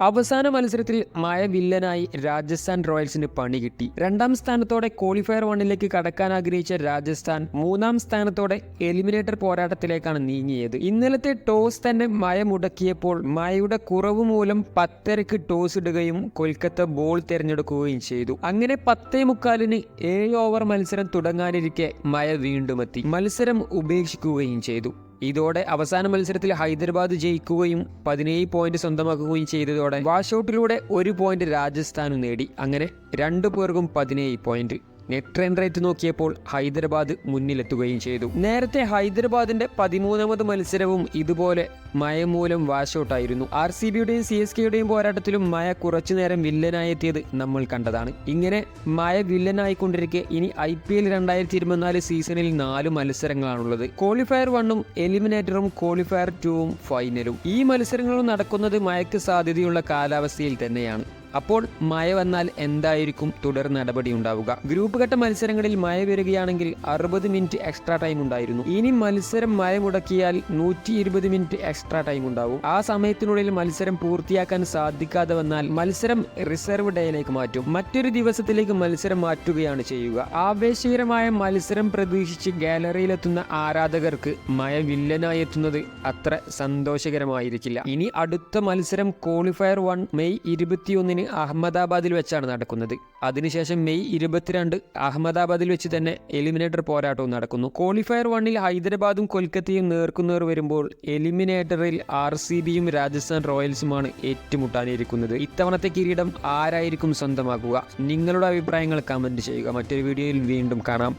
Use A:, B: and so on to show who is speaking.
A: അവസാന മത്സരത്തിൽ മായ വില്ലനായി രാജസ്ഥാൻ റോയൽസിന് പണി കിട്ടി. രണ്ടാം സ്ഥാനത്തോടെ ക്വാളിഫയർ വണ്ണിലേക്ക് കടക്കാൻ ആഗ്രഹിച്ച രാജസ്ഥാൻ മൂന്നാം സ്ഥാനത്തോടെ എലിമിനേറ്റർ പോരാട്ടത്തിലേക്കാണ് നീങ്ങിയത്. ഇന്നലത്തെ ടോസ് തന്നെ മയ മുടക്കിയപ്പോൾ മയയുടെ കുറവ് മൂലം പത്തരക്ക് ടോസ് ഇടുകയും കൊൽക്കത്ത ബോൾ തിരഞ്ഞെടുക്കുകയും ചെയ്തു. അങ്ങനെ പത്തേ മുക്കാലിന് ഏഴ് ഓവർ മത്സരം തുടങ്ങാനിരിക്കെ മയ വീണ്ടുമെത്തി മത്സരം ഉപേക്ഷിക്കുകയും ചെയ്തു. ഇതോടെ അവസാന മത്സരത്തിൽ ഹൈദരാബാദ് ജയിക്കുകയും പതിനേഴ് പോയിന്റ് സ്വന്തമാക്കുകയും ചെയ്തതോടെ വാഷൌട്ടിലൂടെ ഒരു പോയിന്റ് രാജസ്ഥാനും നേടി. അങ്ങനെ രണ്ടു പേർക്കും പതിനേഴ് പോയിന്റ് നെറ്റ് റൺ റേറ്റ് നോക്കിയപ്പോൾ ഹൈദരാബാദ് മുന്നിലെത്തുകയും ചെയ്തു. നേരത്തെ ഹൈദരാബാദിന്റെ പതിമൂന്നാമത് മത്സരവും ഇതുപോലെ മയ മൂലം വാഷൌട്ടായിരുന്നു ആർ സി ബിയുടെയും സി എസ് കെയുടെയും പോരാട്ടത്തിലും മയ കുറച്ചുനേരം നേരം വില്ലനായെത്തിയത് നമ്മൾ കണ്ടതാണ്. ഇങ്ങനെ മയ വില്ലനായിക്കൊണ്ടിരിക്കെ ഇനി ഐ പി എൽ രണ്ടായിരത്തി ഇരുപത്തിനാല് സീസണിൽ നാല് മത്സരങ്ങളാണുള്ളത്. ക്വാളിഫയർ വണ്ണും എലിമിനേറ്ററും ക്വാളിഫയർ ടൂവും ഫൈനലും. ഈ മത്സരങ്ങളും നടക്കുന്നത് മയക്ക് സാധ്യതയുള്ള കാലാവസ്ഥയിൽ തന്നെയാണ്. അപ്പോൾ മഴ വന്നാൽ എന്തായിരിക്കും തുടർ നടപടി ഉണ്ടാവുക? ഗ്രൂപ്പ് ഘട്ട മത്സരങ്ങളിൽ മഴ വരികയാണെങ്കിൽ അറുപത് മിനിറ്റ് എക്സ്ട്രാ ടൈം ഉണ്ടായിരുന്നു. ഇനി മത്സരം മഴ മുടക്കിയാൽ നൂറ്റി ഇരുപത് മിനിറ്റ് എക്സ്ട്രാ ടൈം ഉണ്ടാവും. ആ സമയത്തിനുള്ളിൽ മത്സരം പൂർത്തിയാക്കാൻ സാധിക്കാതെ വന്നാൽ മത്സരം റിസർവ് ഡേയിലേക്ക് മാറ്റും. മറ്റൊരു ദിവസത്തിലേക്ക് മത്സരം മാറ്റുകയാണ് ചെയ്യുക. ആവേശകരമായ മത്സരം പ്രതീക്ഷിച്ച് ഗാലറിയിലെത്തുന്ന ആരാധകർക്ക് മഴ വില്ലനായി എത്തുന്നത് അത്ര സന്തോഷകരമായിരിക്കില്ല. ഇനി അടുത്ത മത്സരം ക്വാളിഫയർ വൺ മെയ് ഇരുപത്തിയൊന്നിന് അഹമ്മദാബാദിൽ വെച്ചാണ് നടക്കുന്നത്. അതിനുശേഷം മെയ് ഇരുപത്തിരണ്ട് അഹമ്മദാബാദിൽ വെച്ച് തന്നെ എലിമിനേറ്റർ പോരാട്ടവും നടക്കുന്നു. ക്വാളിഫയർ വണ്ണിൽ ഹൈദരാബാദും കൊൽക്കത്തയും നേർക്കുനേർ വരുമ്പോൾ എലിമിനേറ്ററിൽ ആർ സി ബിയും രാജസ്ഥാൻ റോയൽസുമാണ് ഏറ്റുമുട്ടാനിരിക്കുന്നത്. ഇത്തവണത്തെ കിരീടം ആരായിരിക്കും സ്വന്തമാക്കുക? നിങ്ങളുടെ അഭിപ്രായങ്ങൾ കമന്റ് ചെയ്യുക. മറ്റൊരു വീഡിയോയിൽ വീണ്ടും കാണാം.